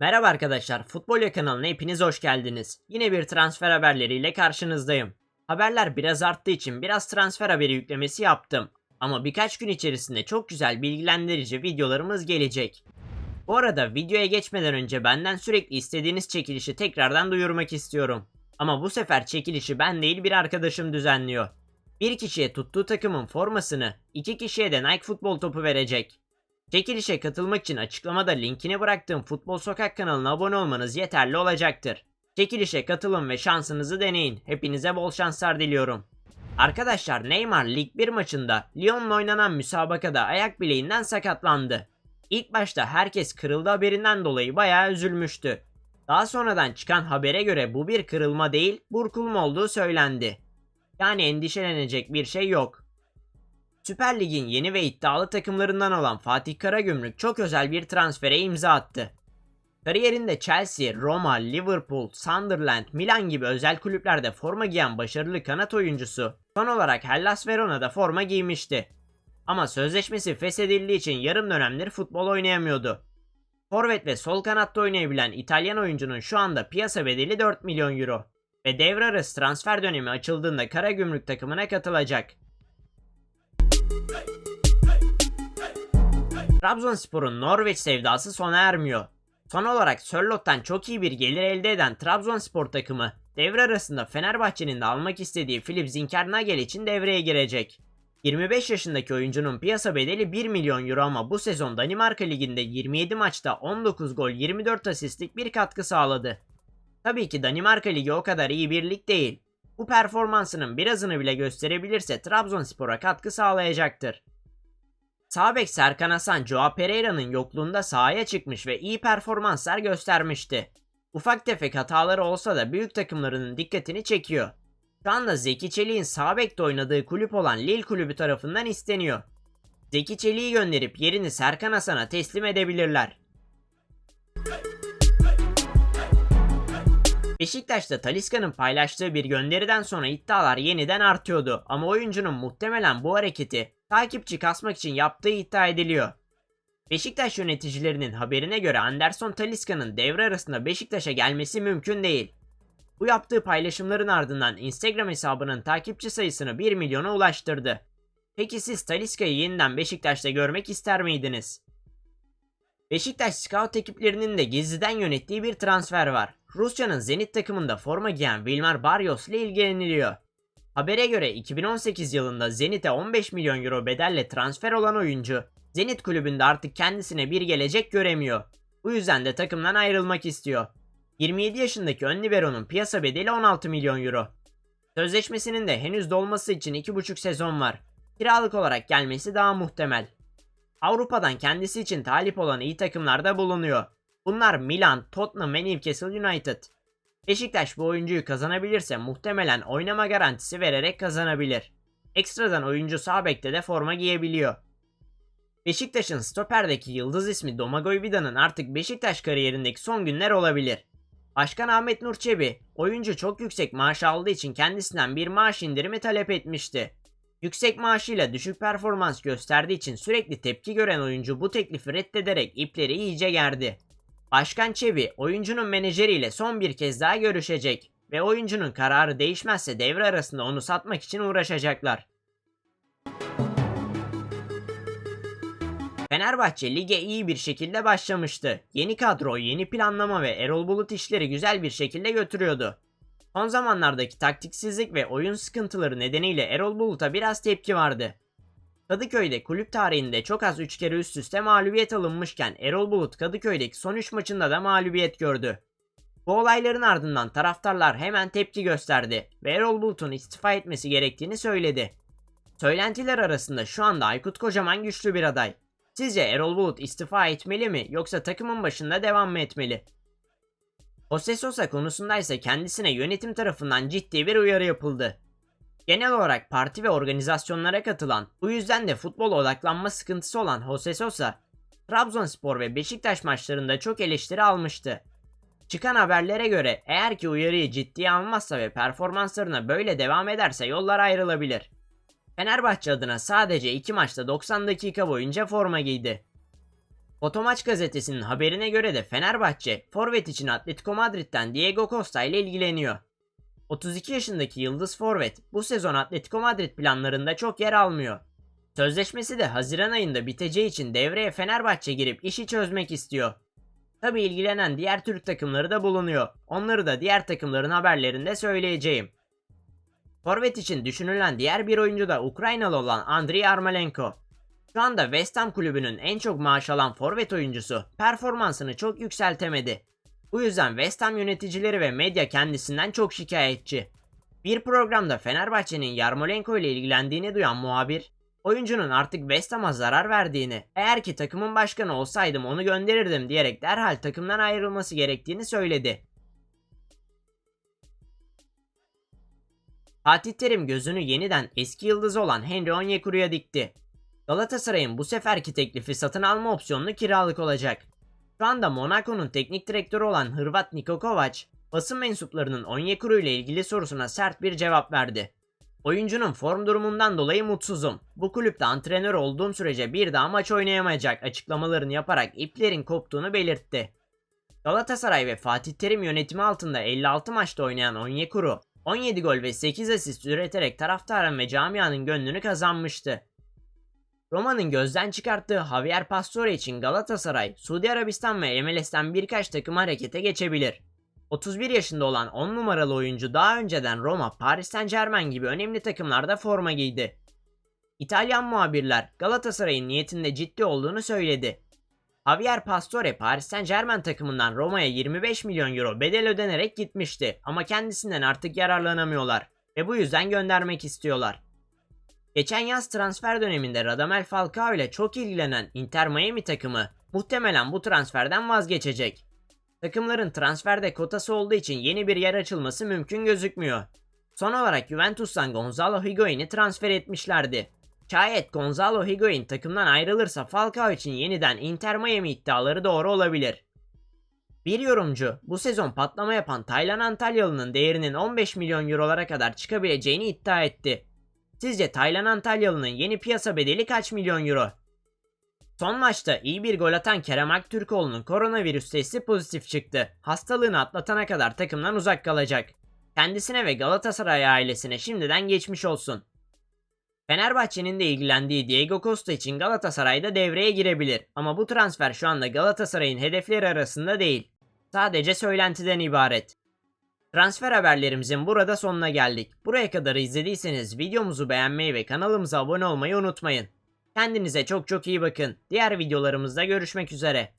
Merhaba arkadaşlar, Futbol kanalına hepiniz hoş geldiniz. Yine bir transfer haberleriyle karşınızdayım. Haberler biraz arttığı için biraz transfer haberi yüklemesi yaptım. Ama birkaç gün içerisinde çok güzel bilgilendirici videolarımız gelecek. Bu arada videoya geçmeden önce benden sürekli istediğiniz çekilişi tekrardan duyurmak istiyorum. Ama bu sefer çekilişi ben değil bir arkadaşım düzenliyor. Bir kişiye tuttuğu takımın formasını, iki kişiye de Nike futbol topu verecek. Çekilişe katılmak için açıklamada linkini bıraktığım Futbol Sokak kanalına abone olmanız yeterli olacaktır. Çekilişe katılın ve şansınızı deneyin. Hepinize bol şanslar diliyorum. Arkadaşlar Neymar Lig 1 maçında Lyon'la oynanan müsabakada ayak bileğinden sakatlandı. İlk başta herkes kırıldı haberinden dolayı bayağı üzülmüştü. Daha sonradan çıkan habere göre bu bir kırılma değil, burkulma olduğu söylendi. Yani endişelenecek bir şey yok. Süper Lig'in yeni ve iddialı takımlarından olan Fatih Karagümrük çok özel bir transfere imza attı. Kariyerinde Chelsea, Roma, Liverpool, Sunderland, Milan gibi özel kulüplerde forma giyen başarılı kanat oyuncusu son olarak Hellas Verona'da forma giymişti. Ama sözleşmesi feshedildiği için yarım dönemdir futbol oynayamıyordu. Forvet ve sol kanatta oynayabilen İtalyan oyuncunun şu anda piyasa bedeli 4 milyon euro ve devre arası transfer dönemi açıldığında Karagümrük takımına katılacak. Trabzonspor'un Norveç sevdası sona ermiyor. Son olarak Sörlot'tan çok iyi bir gelir elde eden Trabzonspor takımı devre arasında Fenerbahçe'nin de almak istediği Filip Zinkernagel için devreye girecek. 25 yaşındaki oyuncunun piyasa bedeli 1 milyon euro ama bu sezon Danimarka Ligi'nde 27 maçta 19 gol 24 asistlik bir katkı sağladı. Tabii ki Danimarka Ligi o kadar iyi bir lig değil. Bu performansının birazını bile gösterebilirse Trabzonspor'a katkı sağlayacaktır. Sağ bek Serkan Hasan Joao Pereira'nın yokluğunda sahaya çıkmış ve iyi performanslar göstermişti. Ufak tefek hataları olsa da büyük takımlarının dikkatini çekiyor. Şu anda Zeki Çelik'in sağ bekte oynadığı kulüp olan Lille kulübü tarafından isteniyor. Zeki Çelik'i gönderip yerini Serkan Hasan'a teslim edebilirler. Beşiktaş'ta Taliska'nın paylaştığı bir gönderiden sonra iddialar yeniden artıyordu ama oyuncunun muhtemelen bu hareketi takipçi kasmak için yaptığı iddia ediliyor. Beşiktaş yöneticilerinin haberine göre Anderson Taliska'nın devre arasında Beşiktaş'a gelmesi mümkün değil. Bu yaptığı paylaşımların ardından Instagram hesabının takipçi sayısını 1 milyona ulaştırdı. Peki siz Taliska'yı yeniden Beşiktaş'ta görmek ister miydiniz? Beşiktaş scout ekiplerinin de gizliden yönettiği bir transfer var. Rusya'nın Zenit takımında forma giyen Vilmar Barrios ile ilgileniliyor. Habere göre 2018 yılında Zenit'e 15 milyon euro bedelle transfer olan oyuncu, Zenit kulübünde artık kendisine bir gelecek göremiyor. Bu yüzden de takımdan ayrılmak istiyor. 27 yaşındaki ön libero'nun piyasa bedeli 16 milyon euro. Sözleşmesinin de henüz dolması için 2,5 sezon var. Kiralık olarak gelmesi daha muhtemel. Avrupa'dan kendisi için talip olan iyi takımlarda bulunuyor. Bunlar Milan, Tottenham ve Newcastle United. Beşiktaş bu oyuncuyu kazanabilirse muhtemelen oynama garantisi vererek kazanabilir. Ekstradan oyuncu sağ bekte de forma giyebiliyor. Beşiktaş'ın stoperdeki yıldız ismi Domagoj Vida'nın artık Beşiktaş kariyerindeki son günler olabilir. Başkan Ahmet Nur Çebi, oyuncu çok yüksek maaş aldığı için kendisinden bir maaş indirimi talep etmişti. Yüksek maaşıyla düşük performans gösterdiği için sürekli tepki gören oyuncu bu teklifi reddederek ipleri iyice gerdi. Başkan Çebi oyuncunun menajeriyle son bir kez daha görüşecek ve oyuncunun kararı değişmezse devre arasında onu satmak için uğraşacaklar. Fenerbahçe lige iyi bir şekilde başlamıştı. Yeni kadro, yeni planlama ve Erol Bulut işleri güzel bir şekilde götürüyordu. Son zamanlardaki taktiksizlik ve oyun sıkıntıları nedeniyle Erol Bulut'a biraz tepki vardı. Kadıköy'de kulüp tarihinde çok az 3 kere üst üste mağlubiyet alınmışken Erol Bulut Kadıköy'deki son 3 maçında da mağlubiyet gördü. Bu olayların ardından taraftarlar hemen tepki gösterdi ve Erol Bulut'un istifa etmesi gerektiğini söyledi. Söylentiler arasında şu anda Aykut Kocaman güçlü bir aday. Sizce Erol Bulut istifa etmeli mi yoksa takımın başında devam mı etmeli? Jose Sosa konusunda ise kendisine yönetim tarafından ciddi bir uyarı yapıldı. Genel olarak parti ve organizasyonlara katılan, bu yüzden de futbol odaklanma sıkıntısı olan Jose Sosa, Trabzonspor ve Beşiktaş maçlarında çok eleştiri almıştı. Çıkan haberlere göre eğer ki uyarıyı ciddiye almazsa ve performanslarına böyle devam ederse yollar ayrılabilir. Fenerbahçe adına sadece 2 maçta 90 dakika boyunca forma giydi. Fotomaç gazetesinin haberine göre de Fenerbahçe, forvet için Atletico Madrid'den Diego Costa ile ilgileniyor. 32 yaşındaki yıldız forvet bu sezon Atletico Madrid planlarında çok yer almıyor. Sözleşmesi de Haziran ayında biteceği için devreye Fenerbahçe girip işi çözmek istiyor. Tabi ilgilenen diğer Türk takımları da bulunuyor. Onları da diğer takımların haberlerinde söyleyeceğim. Forvet için düşünülen diğer bir oyuncu da Ukraynalı olan Andriy Yarmolenko. Şu anda West Ham kulübünün en çok maaş alan forvet oyuncusu performansını çok yükseltemedi. Bu yüzden West Ham yöneticileri ve medya kendisinden çok şikayetçi. Bir programda Fenerbahçe'nin Yarmolenko ile ilgilendiğini duyan muhabir, oyuncunun artık West Ham'a zarar verdiğini, eğer ki takımın başkanı olsaydım onu gönderirdim diyerek derhal takımdan ayrılması gerektiğini söyledi. Fatih Terim gözünü yeniden eski yıldızı olan Henry Onyekuru'ya dikti. Galatasaray'ın bu seferki teklifi satın alma opsiyonlu kiralık olacak. Şu anda Monaco'nun teknik direktörü olan Hırvat Niko Kovac, basın mensuplarının Onyekuru ile ilgili sorusuna sert bir cevap verdi. Oyuncunun form durumundan dolayı mutsuzum. Bu kulüpte antrenör olduğum sürece bir daha maç oynayamayacak açıklamalarını yaparak iplerin koptuğunu belirtti. Galatasaray ve Fatih Terim yönetimi altında 56 maçta oynayan Onyekuru, 17 gol ve 8 asist üreterek taraftarın ve camianın gönlünü kazanmıştı. Roma'nın gözden çıkarttığı Javier Pastore için Galatasaray, Suudi Arabistan ve MLS'ten birkaç takım harekete geçebilir. 31 yaşında olan 10 numaralı oyuncu daha önceden Roma, Paris Saint Germain gibi önemli takımlarda forma giydi. İtalyan muhabirler Galatasaray'ın niyetinde ciddi olduğunu söyledi. Javier Pastore Paris Saint Germain takımından Roma'ya 25 milyon euro bedel ödenerek gitmişti ama kendisinden artık yararlanamıyorlar ve bu yüzden göndermek istiyorlar. Geçen yaz transfer döneminde Radamel Falcao ile çok ilgilenen Inter Miami takımı muhtemelen bu transferden vazgeçecek. Takımların transferde kotası olduğu için yeni bir yer açılması mümkün gözükmüyor. Son olarak Juventus'tan Gonzalo Higuain'i transfer etmişlerdi. Şayet Gonzalo Higuain takımdan ayrılırsa Falcao için yeniden Inter Miami iddiaları doğru olabilir. Bir yorumcu bu sezon patlama yapan Taylan Antalyalı'nın değerinin 15 milyon eurolara kadar çıkabileceğini iddia etti. Sizce Taylan Antalyalı'nın yeni piyasa bedeli kaç milyon euro? Son maçta iyi bir gol atan Kerem Aktürkoğlu'nun koronavirüs testi pozitif çıktı. Hastalığını atlatana kadar takımdan uzak kalacak. Kendisine ve Galatasaray ailesine şimdiden geçmiş olsun. Fenerbahçe'nin de ilgilendiği Diego Costa için Galatasaray'da devreye girebilir ama bu transfer şu anda Galatasaray'ın hedefleri arasında değil. Sadece söylentiden ibaret. Transfer haberlerimizin burada sonuna geldik. Buraya kadar izlediyseniz videomuzu beğenmeyi ve kanalımıza abone olmayı unutmayın. Kendinize çok çok iyi bakın. Diğer videolarımızda görüşmek üzere.